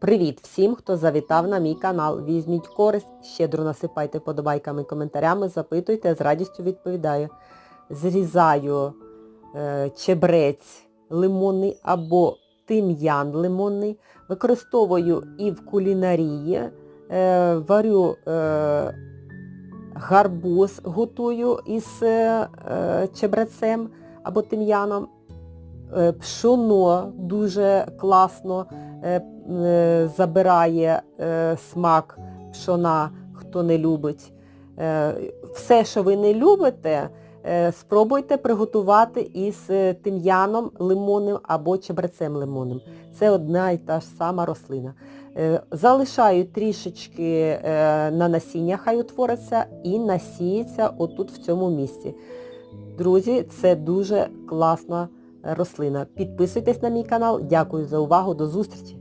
Привіт всім, хто завітав на мій канал. Візьміть користь, щедро насипайте вподобайками, коментарями, запитуйте, з радістю відповідаю. Зрізаю е, чебрець лимонний або тим'ян лимонний. Використовую і в кулінарії, е, варю е, гарбуз, готую із е, е, чебрецем або тим'яном. Е, Пшоно дуже класно забирає е, смак пшона, хто не любить. Е, Все, що ви не любите, е, спробуйте приготувати із е, тим'яном лимонним або чебрецем лимонним. Це одна і та ж сама рослина. Е, Залишаю трішечки е, на насіння, хай утвориться, і насіється отут в цьому місці. Друзі, це дуже класна рослина. Підписуйтесь на мій канал. Дякую за увагу. До зустрічі!